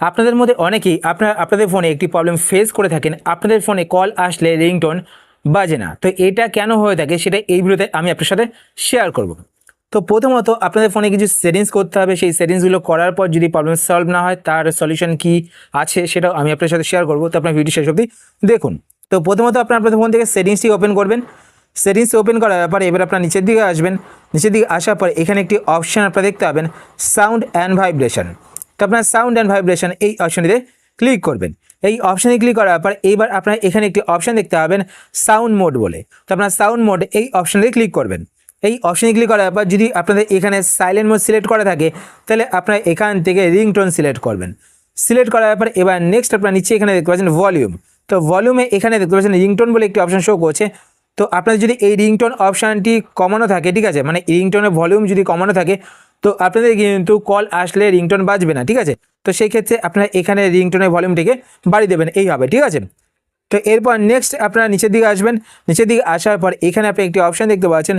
আপনাদের মধ্যে অনেকেই আপনার, আপনাদের ফোনে একটি প্রবলেম ফেস করে থাকেন। আপনাদের ফোনে কল আসলে রিংটোন বাজে না। তো এটা কেন হয়ে থাকে সেটা এই ভিডিওতে আমি আপনার সাথে শেয়ার করব। তো প্রথমত আপনাদের ফোনে কিছু সেটিংস করতে হবে। সেই সেটিংসগুলো করার পর যদি প্রবলেম সলভ না হয়, তার সলিউশন কি আছে সেটাও আমি আপনার সাথে শেয়ার করব। তো আপনার ভিডিও শেষ অবধি দেখুন। তো প্রথমত আপনার আপনাদের ফোন থেকে সেটিংসটি ওপেন করবেন। সেটিংস ওপেন করার ব্যাপারে এবার আপনার নিচের দিকে আসবেন। নিচের দিকে আসার পর এখানে একটি অপশান আপনারা দেখতে পাবেন সাউন্ড অ্যান্ড ভাইব্রেশন তো আপনার সাউন্ড অ্যান্ড ভাইব্রেশন এই অপশানটিতে ক্লিক করবেন। এই অপশানে ক্লিক করার পর এইবার আপনার এখানে একটি অপশান দেখতে পাবেন সাউন্ড মোড বলে। তো আপনার সাউন্ড মোড এই অপশানে ক্লিক করবেন। এই অপশানে ক্লিক করার পর যদি আপনাদের এখানে সাইলেন্ট মোড সিলেক্ট করা থাকে, তাহলে আপনার এখান থেকে রিংটোন সিলেক্ট করবেন। সিলেক্ট করার পর এবার নেক্সট আপনার নিচে এখানে দেখতে পাচ্ছেন ভলিউম তো ভলিউমে এখানে দেখতে পাচ্ছেন রিংটোন বলে একটি অপশান শো করছে। তো আপনাদের যদি এই রিংটোন অপশানটি কমানো থাকে, ঠিক আছে? মানে রিংটোনের ভলিউম যদি কমানো থাকে তো আপনাদের কিন্তু কল আসলে রিংটোন বাজবে না, ঠিক আছে? তো সেই ক্ষেত্রে আপনারা এখানে রিংটোনের ভলিউমটিকে বাড়িয়ে দেবেন এইভাবে ঠিক আছে? তো এরপর নেক্সট আপনারা নিচের দিকে আসবেন, নিচের দিকে আসার পর এখানে আপনি একটি অপশান দেখতে পাচ্ছেন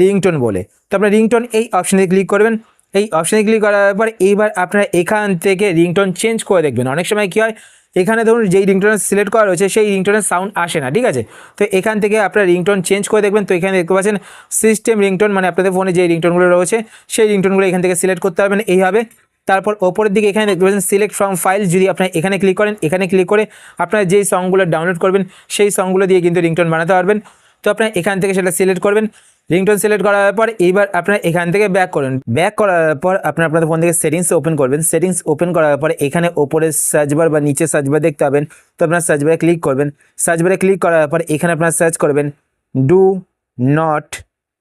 রিংটোন বলে। তো আপনার রিংটোন এই অপশানে ক্লিক করবেন এই অপশানে ক্লিক করার পর এইবার আপনারা এখান থেকে রিংটোন চেঞ্জ করে দেখবেন। অনেক সময় কী হয়, এখানে ধরুন যেই রিংটোন সিলেক্ট করা রয়েছে, সেই রিংটোনের সাউন্ড আসে না, ঠিক আছে? তো এখান থেকে আপনার রিংটোন চেঞ্জ করে দেখবেন। তো এখানে দেখতে পাচ্ছেন সিস্টেম রিংটোন মানে আপনাদের ফোনে যে রিংটোনগুলো রয়েছে, সেই রিংটোনগুলো এখান থেকে সিলেক্ট করতে পারবেন। এইভাবে তারপর ওপরের দিকে এখানে দেখতে পাচ্ছেন সিলেক্ট ফ্রম ফাইল যদি আপনার এখানে ক্লিক করেন, এখানে ক্লিক করে আপনার যেই সংগুলো ডাউনলোড করবেন, সেই সংগুলো দিয়ে কিন্তু রিংটোন বানাতে পারবেন। তো আপনার এখান থেকে সেটা সিলেক্ট করবেন। রিংটোন সিলেক্ট করার পর এইবার আপনার এখান থেকে ব্যাক করুন। ব্যাক করার পর আপনার আপনাদের ফোন থেকে সেটিংস ওপেন করবেন। সেটিংস ওপেন করার পর এখানে ওপরে সার্চবার বা নিচে সার্চবার দেখতে পাবেন। তো আপনার সার্চবারে ক্লিক করবেন। সার্চবারে ক্লিক করার পর এখানে আপনার সার্চ করবেন ডু নট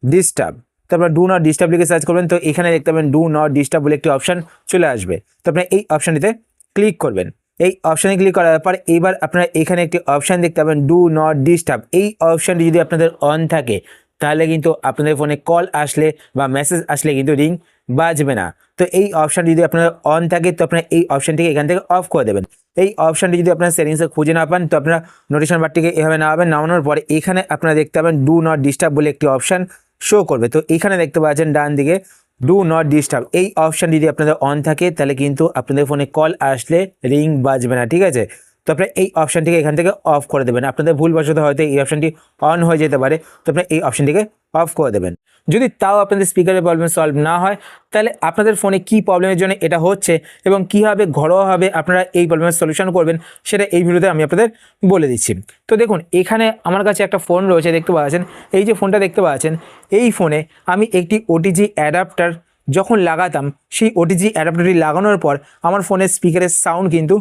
ডিস্টার্ব তো তারপর ডু নট ডিস্টার্ব লিখে সার্চ করবেন। তো এখানে দেখতে পাবেন ডু নট ডিস্টার্ব বলে একটি অপশান চলে আসবে। তো আপনার এই অপশানটিতে ক্লিক করবেন। এই অপশানে ক্লিক করার পর এইবার আপনারা এখানে একটি অপশান দেখতে পাবেন ডু নট ডিস্টার্ব এই অপশানটি যদি আপনাদের অন থাকে, তাহলে কিন্তু আপনাদের ফোনে কল আসলে বা মেসেজ আসলে কিন্তু রিং বাজবে না। তো এই অপশানটি যদি আপনার অন থাকে, তো আপনারা এই অপশানটিকে এখান থেকে অফ করে দেবেন। এই অপশানটি যদি আপনার সেটিংসে খুঁজে না পান, তো আপনারা নোটিফিকেশন বারটিকে এভাবে নামাবেন নামানোর পরে এখানে আপনারা দেখতে পাবেন ডু নট ডিস্টার্ব বলে একটি অপশান শো করবে। তো এখানে দেখতে পাচ্ছেন ডান দিকে ডু নট ডিস্টার্ব এই অপশান যদি আপনাদের অন থাকে, তাহলে কিন্তু আপনাদের ফোনে কল আসলে রিং বাজবে না, ঠিক আছে? তো আপনারা এই অপশানটিকে এখান থেকে অফ করে দেবেন। আপনাদের ভুলবশত হয়তো এই অপশানটি অন হয়ে যেতে পারে তো আপনারা এই অপশানটিকে অফ করে দেবেন। যদি তাও আপনাদের স্পিকারের প্রবলেম সলভ না হয়, তাহলে আপনাদের ফোনে কী প্রবলেমের জন্য এটা হচ্ছে এবং কীভাবে ঘরোয়াভাবে আপনারা এই প্রবলেমের সলিউশন করবেন, সেটা এই ভিডিওতে আমি আপনাদের বলে দিচ্ছি। তো দেখুন, এখানে আমার কাছে একটা ফোন রয়েছে, দেখতে পাচ্ছেন? এই যে ফোনটা দেখতে পাচ্ছেন, এই ফোনে আমি একটি ওটিজি অ্যাডাপ্টার যখন লাগাতাম, সেই ওটিজি অ্যাডাপ্টারটি লাগানোর পর আমার ফোনের স্পিকারের সাউন্ড কিন্তু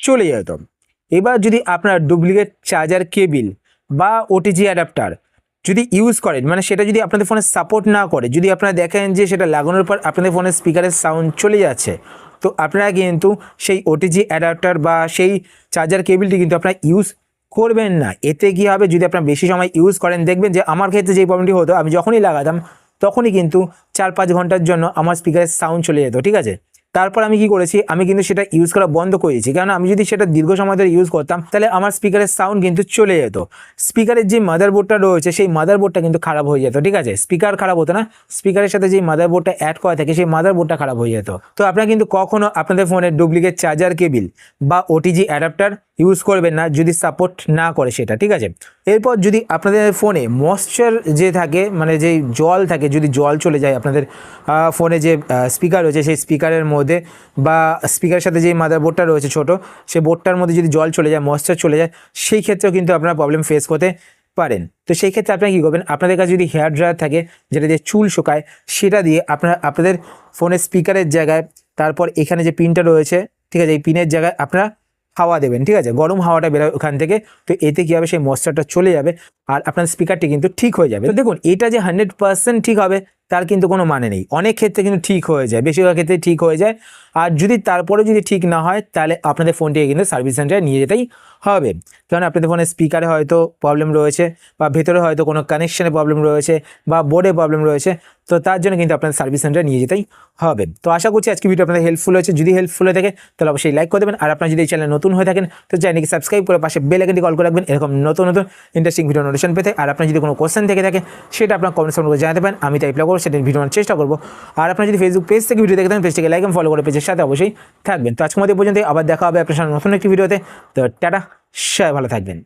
চলে যেত। এবার যদি আপনার ডুপ্লিকেট চার্জার কেবিল বা ওটিজি অ্যাডাপ্টার যদি ইউজ করেন মানে সেটা যদি আপনাদের ফোনে সাপোর্ট না করে, যদি আপনারা দেখেন যে সেটা লাগানোর পর আপনাদের ফোনের স্পিকারের সাউন্ড চলে যাচ্ছে, তো আপনারা কিন্তু সেই ওটিজি অ্যাডাপ্টার বা সেই চার্জার কেবিলটি কিন্তু আপনারা ইউজ করবেন না। এতে কী হবে? যদি আপনারা বেশি সময় ইউজ করেন, দেখবেন যে আমার ক্ষেত্রে যেই প্রবলেমটি হতো, আমি যখনই লাগাতাম, তখনই কিন্তু চার পাঁচ ঘণ্টার জন্য আমার স্পিকারের সাউন্ড চলে যেত, ঠিক আছে? তারপর আমি কি করেছি? আমি কিন্তু সেটা ইউজ করা বন্ধ করে দিয়েছি। কারণ আমি যদি সেটা দীর্ঘ সময় ধরে ইউজ করতাম, তাহলে আমার স্পিকারের সাউন্ড কিন্তু চলে যেত। স্পিকারের যে মাদারবোর্ডটা রয়েছে, সেই মাদারবোর্ডটা কিন্তু খারাপ হয়ে যেত, ঠিক আছে? স্পিকার খারাপ হতো না। স্পিকারের সাথে যে মাদারবোর্ডটা অ্যাড করা থাকে, সেই মাদারবোর্ডটা খারাপ হয়ে যেত। তো আপনারা কিন্তু কখনো আপনাদের ফোনের ডুপ্লিকেট চার্জার কেবিল বা ওটিজি অ্যাডাপ্টার ইউজ করবেন না, যদি সাপোর্ট না করে সেটা, ঠিক আছে? এরপর যদি আপনাদের ফোনে ময়শ্চার যে থাকে মানে যে জল থাকে, যদি জল চলে যায় আপনাদের ফোনে যে স্পিকার রয়েছে, সেই স্পিকারের মধ্যে বা স্পিকারের সাথে যে মাদারবোর্ডটা রয়েছে ছোট সেই বোর্ডটার মধ্যে যদি জল চলে যায় ময়শ্চার চলে যায়, সেই ক্ষেত্রেও কিন্তু আপনারা প্রবলেম ফেস করতে পারেন। তো সেই ক্ষেত্রে আপনারা কী করবেন, আপনাদের কাছে যদি হেয়ার ড্রায়ার থাকে, যেটা দিয়ে চুল শুকায়, সেটা দিয়ে আপনারা, আপনাদের ফোনের স্পিকারের জায়গায়, তারপর এখানে যে পিনটা রয়েছে, ঠিক আছে, এই পিনের জায়গায় আপনারা হাওয়া দেবেন, ঠিক আছে? গরম হাওয়াটা বেরোয় ওখান থেকে, তো এতে কী হবে? সেই ময়শ্চারটা চলে যাবে আর আপনার স্পিকারটি কিন্তু ঠিক হয়ে যাবে। তো দেখুন, এটা যে হান্ড্রেড পার্সেন্ট ঠিক হবে, তার কিন্তু কোনো মানে নেই। অনেক ক্ষেত্রে কিন্তু ঠিক হয়ে যায়, বেশিরভাগ ক্ষেত্রে ঠিক হয়ে যায়। আর যদি তারপরে যদি ঠিক না হয়, তাহলে আপনাদের ফোনটিকে কিন্তু সার্ভিস সেন্টারে নিয়ে যেতেই হবে। কারণ আপনাদের ফোনের স্পিকারে হয়তো প্রবলেম রয়েছে, বা ভেতরে হয়তো কোনো কানেকশানে প্রবলেম রয়েছে, বা বোর্ডে প্রবলেম রয়েছে তো তার জন্য কিন্তু আপনাদের সার্ভিস সেন্টারে নিয়ে যেতেই হবে। তো আশা করছি আজকে ভিডিও আপনাদের হেল্পফুল হয়েছে। যদি হেল্পফুল হয়ে থাকে, তাহলে অবশ্যই লাইক করে দেবেন। আর আপনারা যদি এই চ্যানেল নতুন হয়ে থাকেন, তো চ্যানেলকে সাবস্ক্রাইব করে পাশে বেল আইকনটি কল করে রাখবেন। এরকম নতুন নতুন ইন্টারেস্টিং ভিডিও নোটিফিকেশন পেতে। আর আপনার যদি কোনো কোশ্চেন থেকে থাকে, সেটা আপনার কমেন্ট সেকশন করে জানাতে পারেন। আমি তাই রিপ্লাই করব সেটা ভিডিও চেষ্টা করব। আর আপনার যদি ফেসবুক পেজ থেকে ভিডিও দেখে থাকেন পেজটিকে লাইক ফলো করে পেজের সাথে অবশ্যই থাকবেন। তো আজকের মধ্যে পর্যন্ত আবার দেখা হবে আপনার সাথে নতুন একটি ভিডিওতে তো টাটা, সবাই ভালো থাকবেন।